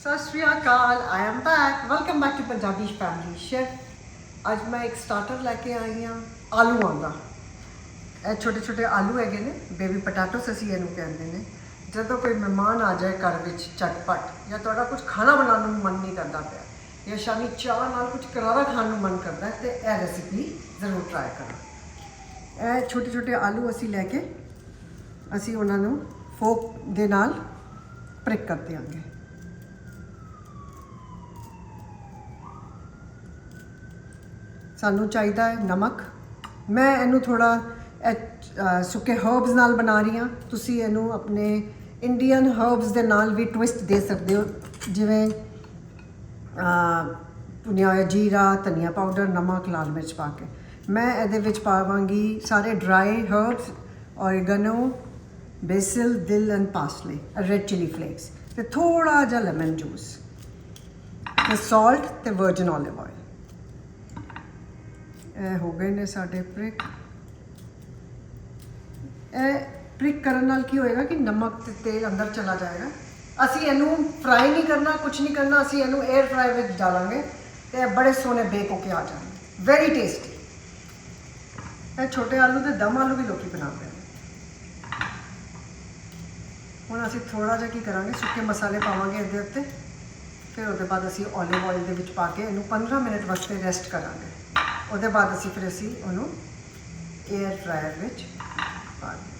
ਸਤਿ ਸ਼੍ਰੀ ਅਕਾਲ I am back welcome back to Punjabi family chef ਅੱਜ ਮੈਂ ਇੱਕ ਸਟਾਰਟਰ ਲੈ ਕੇ ਆਈ ਹਾਂ ਆਲੂਆਂ ਦਾ ਇਹ ਛੋਟੇ ਛੋਟੇ ਆਲੂ ਹੈਗੇ ਨੇ ਬੇਬੀ ਪਟਾਟੋਸ ਅਸੀਂ ਇਹਨੂੰ ਕਹਿੰਦੇ ਨੇ। ਜਦੋਂ ਕੋਈ ਮਹਿਮਾਨ ਆ ਜਾਏ ਘਰ ਵਿੱਚ ਚਟਪਟ ਜਾਂ ਤੁਹਾਡਾ ਕੁਝ ਖਾਣਾ ਬਣਾਉਣ ਨੂੰ ਮਨ ਨਹੀਂ ਕਰਦਾ ਪਿਆ, ਜਾਂ ਸ਼ਾਮੀ ਚਾਹ ਨਾਲ ਕੁਝ ਕਰਾਰਾ ਖਾਣ ਨੂੰ ਮਨ ਕਰਦਾ ਹੈ, ਤੇ ਇਹ ਰੈਸਿਪੀ ਜ਼ਰੂਰ ਟਰਾਈ ਕਰੋ। ਇਹ ਛੋਟੇ ਛੋਟੇ ਆਲੂ ਅਸੀਂ ਲੈ ਕੇ ਅਸੀਂ ਉਹਨਾਂ ਨੂੰ ਫੋਕ ਦੇ ਨਾਲ ਪ੍ਰਿਕ ਕਰ ਦਿਆਂਗੇ। ਸਾਨੂੰ ਚਾਹੀਦਾ ਹੈ ਨਮਕ। ਮੈਂ ਇਹਨੂੰ ਥੋੜਾ ਸੁੱਕੇ ਹਰਬਸ ਨਾਲ ਬਣਾ ਰਹੀ ਹਾਂ। ਤੁਸੀਂ ਇਹਨੂੰ ਆਪਣੇ ਇੰਡੀਅਨ ਹਰਬਸ ਦੇ ਨਾਲ ਵੀ ਟਵਿਸਟ ਦੇ ਸਕਦੇ ਹੋ। ਜਿਵੇਂ ਅਹ, ਜੀਰਾ ਧਨੀਆ ਪਾਊਡਰ ਨਮਕ ਲਾਲ ਮਿਰਚ ਪਾ ਕੇ। ਮੈਂ ਇਹਦੇ ਵਿੱਚ ਪਾਵਾਂਗੀ ਸਾਰੇ dry herbs oregano basil dill and parsley red chilli flakes ਤੇ ਥੋੜਾ ਜਿਹਾ ਲੈਮਨ ਜੂਸ ਤੇ ਸਾਲਟ ਤੇ ਵਰਜਨ olive oil ਇਹ ਹੋ ਗਏ ਨੇ ਸਾਡੇ ਪ੍ਰਿਕ। ਇਹ ਪ੍ਰਿਕ ਕਰਨ ਨਾਲ ਕੀ ਹੋਏਗਾ ਕਿ ਨਮਕ ਤੇ ਤੇਲ ਅੰਦਰ ਚਲਾ ਜਾਏਗਾ। ਅਸੀਂ ਇਹਨੂੰ ਫਰਾਈ ਨਹੀਂ ਕਰਨਾ ਕੁਝ ਨਹੀਂ ਕਰਨਾ, ਅਸੀਂ ਇਹਨੂੰ 에ਅਰ ਫਰਾਈ ਵਿੱਚ ਡਾਲਾਂਗੇ ਤੇ ਇਹ ਬੜੇ ਸੋਹਣੇ ਬੇਕ ਹੋ ਕੇ ਆ ਜਾਣਗੇ। ਵੈਰੀ ਟੇਸਟੀ ਇਹ ਛੋਟੇ ਆਲੂ ਦੇ ਦਮ ਆਲੂ ਵੀ ਲੋਕੀ ਬਣਾਉਂਦੇ ਨੇ। ਹੁਣ ਅਸੀਂ ਥੋੜਾ ਜਿਹਾ ਕੀ ਕਰਾਂਗੇ, ਸੁੱਕੇ ਮਸਾਲੇ ਪਾਵਾਂਗੇ ਇਹਦੇ ਉੱਤੇ। ਫਿਰ ਉਹਦੇ ਬਾਅਦ ਅਸੀਂ 올ਿਵ ਆਇਲ ਦੇ ਵਿੱਚ ਪਾ ਕੇ ਇਹਨੂੰ 15 ਮਿੰਟ ਵਾਸਤੇ ਰੈਸਟ ਕਰਾਂਗੇ। ਉਹਦੇ ਬਾਅਦ ਅਸੀਂ ਫਿਰ ਅਸੀਂ ਉਹਨੂੰ 에ਅਰ ਫਰਾਇਰ ਵਿੱਚ ਪਾ ਦਿਆਂਗੇ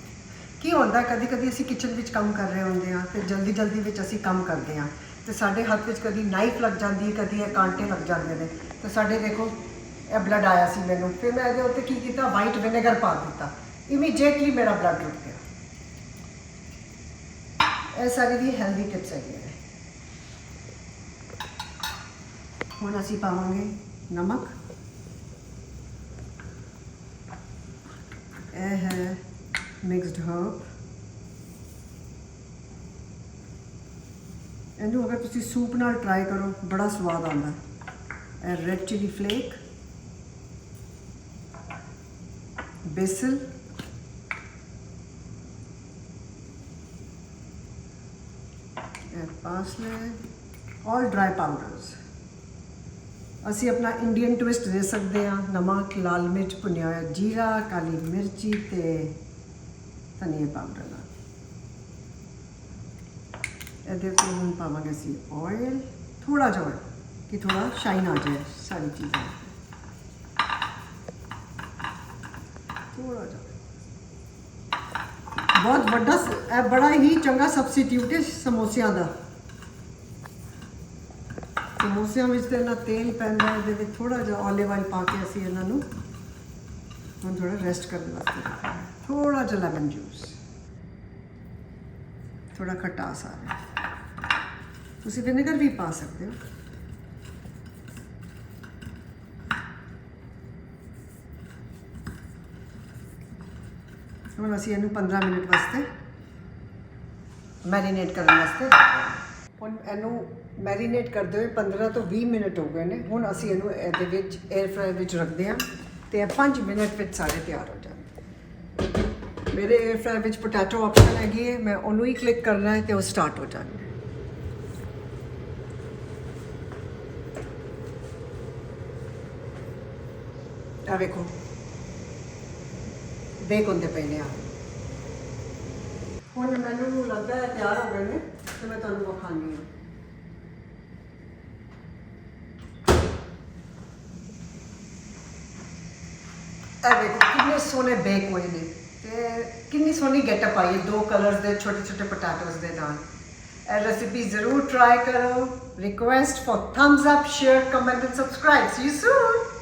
ਕੀ ਹੁੰਦਾ ਕਦੀ ਕਦੀ ਅਸੀਂ ਕਿਚਨ ਵਿੱਚ ਕੰਮ ਕਰ ਰਹੇ ਹੁੰਦੇ ਆ ਤੇ ਜਲਦੀ ਜਲਦੀ ਵਿੱਚ ਅਸੀਂ ਕੰਮ ਕਰਦੇ ਆ ਤੇ ਸਾਡੇ ਹੱਥ ਵਿੱਚ ਕਦੀ ਨਾਈਫ ਲੱਗ ਜਾਂਦੀ ਹੈ, ਕਦੀ ਇਹ ਕਾਂਟੇ ਲੱਗ ਜਾਂਦੇ ਨੇ ਤੇ ਸਾਡੇ ਦੇਖੋ, ਇਹ ਬਲੱਡ ਆਇਆ ਸੀ ਮੈਨੂੰ। ਫਿਰ ਮੈਂ ਇਹਦੇ ਉੱਤੇ ਕੀ ਕੀਤਾ ਵਾਈਟ ਵਿਨੇਗਰ ਪਾ ਦਿੱਤਾ। ਇਮੀਡੀਏਟਲੀ ਮੇਰਾ ਬਲੱਡ ਰੁਕ ਗਿਆ। ਇਹ ਸਾਰੀ ਦੀ ਹੈਲਦੀ ਟਿਪਸ ਹੈਗੀਆਂ ਨੇ। ਹੁਣ ਅਸੀਂ ਪਾਵਾਂਗੇ ਨਮਕ। ਇਹ ਹੈ ਮਿਕਸਡ ਹਰਬ ਇਹਨੂੰ ਅਗਰ ਤੁਸੀਂ ਸੂਪ ਨਾਲ ਟਰਾਈ ਕਰੋ ਬੜਾ ਸਵਾਦ ਆਉਂਦਾ ਹੈ ਇਹ ਰੈਡ ਚਿਲੀ ਫਲੇਕ ਬੇਸਲ ਇਹ ਪਾਸਲੇ ਆਲ ਡਰਾਈ ਪਾਊਡਰਸ ਅਸੀਂ ਆਪਣਾ ਇੰਡੀਅਨ ਟਵਿਸਟ ਦੇ ਸਕਦੇ ਹਾਂ। ਨਮਕ ਲਾਲ ਮਿਰਚ ਭੁੰਨਿਆ ਹੋਇਆ ਜੀਰਾ ਕਾਲੀ ਮਿਰਚੀ ਤੇ ਧਨੀਆ ਪਾਊਡਰ ਨਾਲ। ਇਹਦੇ ਉੱਤੇ ਹੁਣ ਪਾਵਾਂਗੇ ਅਸੀਂ ਆਇਲ ਥੋੜਾ ਜਿਹਾ oil, ਕਿ ਥੋੜਾ ਸ਼ਾਈਨ ਆ ਜਾਏ ਸਾਰੀ ਚੀਜ਼ਾਂ ਥੋੜਾ ਜਿਹਾ। ਬਹੁਤ ਵੱਡਾ ਇਹ ਬੜਾ ਹੀ ਚੰਗਾ ਸਬਸਟੀਟਿਊਟ ਹੈ ਸਮੋਸਿਆਂ ਦਾ। ਸਮੋਸਿਆਂ ਵਿੱਚ ਤੇ ਨਾ ਤੇਲ ਪੈਂਦਾ ਹੈ, ਇਹਦੇ ਵਿੱਚ ਥੋੜਾ ਜਿਹਾ 올ਿਵ ਆਇਲ ਪਾ ਕੇ ਅਸੀਂ ਇਹਨਾਂ ਨੂੰ ਹੁਣ ਥੋੜਾ ਰੈਸਟ ਕਰਨ ਵਾਸਤੇ ਰੱਖਣਾ ਥੋੜਾ ਜਿਹਾ ਲੈਮਨ ਜੂਸ ਥੋੜਾ ਖਟਾਸ ਆ ਰਿਹਾ। ਤੁਸੀਂ ਵਿਨੇਗਰ ਵੀ ਪਾ ਸਕਦੇ ਹੋ। ਹੁਣ ਅਸੀਂ ਇਹਨੂੰ 15 ਮਿੰਟ ਵਾਸਤੇ ਮੈਰੀਨੇਟ ਕਰਨ ਵਾਸਤੇ ਹੁਣ ਇਹਨੂੰ ਮੈਰੀਨੇਟ ਕਰਦੇ ਹੋਏ 15 ਤੋਂ 20 ਮਿੰਟ ਹੋ ਗਏ ਨੇ। ਹੁਣ ਅਸੀਂ ਇਹਨੂੰ ਇਹਦੇ ਵਿੱਚ 에ਅਰ ਫਰਾਇਰ ਵਿੱਚ ਰੱਖਦੇ ਹਾਂ ਤੇ ਇਹ 5 ਮਿੰਟ ਵਿੱਚ ਸਾਰੇ ਤਿਆਰ ਹੋ ਜਾਣਗੇ। ਮੇਰੇ 에ਅਰ ਫਰਾਇਰ ਵਿੱਚ ਪੋਟੈਟੋ ਆਪਸ਼ਨ ਹੈਗੀ ਹੈ, ਮੈਂ ਉਹਨੂੰ ਹੀ ਕਲਿੱਕ ਕਰਨਾ ਹੈ ਤੇ ਉਹ ਸਟਾਰਟ ਹੋ ਜਾਣਗੇ। ਆ ਵੇਖੋ। ਬੇਕ ਹੁੰਦੇ ਪਏ ਨੇ ਆ ਹੁਣ ਮੈਨੂੰ ਲੱਗਦਾ ਹੈ ਤਿਆਰ ਹੋ ਗਏ ਨੇ ਤੇ ਮੈਂ ਤੁਹਾਨੂੰ ਵਿਖਾਉਂਦੀ ਹਾਂ। ਇਹ ਵੇਖੋ, ਕਿੰਨੇ ਸੋਹਣੇ ਬੇਕ ਹੋਏ ਨੇ। ਤੇ ਕਿੰਨੀ ਸੋਹਣੀ ਗੈਟਅਪ ਆਈ ਹੈ, ਦੋ ਕਲਰਸ ਦੇ, ਛੋਟੇ ਛੋਟੇ ਪੋਟੈਟੋਸ ਦੇ ਨਾਲ। ਇਹ ਰੈਸਿਪੀ ਜ਼ਰੂਰ ਟਰਾਈ ਕਰੋ। Request for thumbs up share comment and subscribe see you soon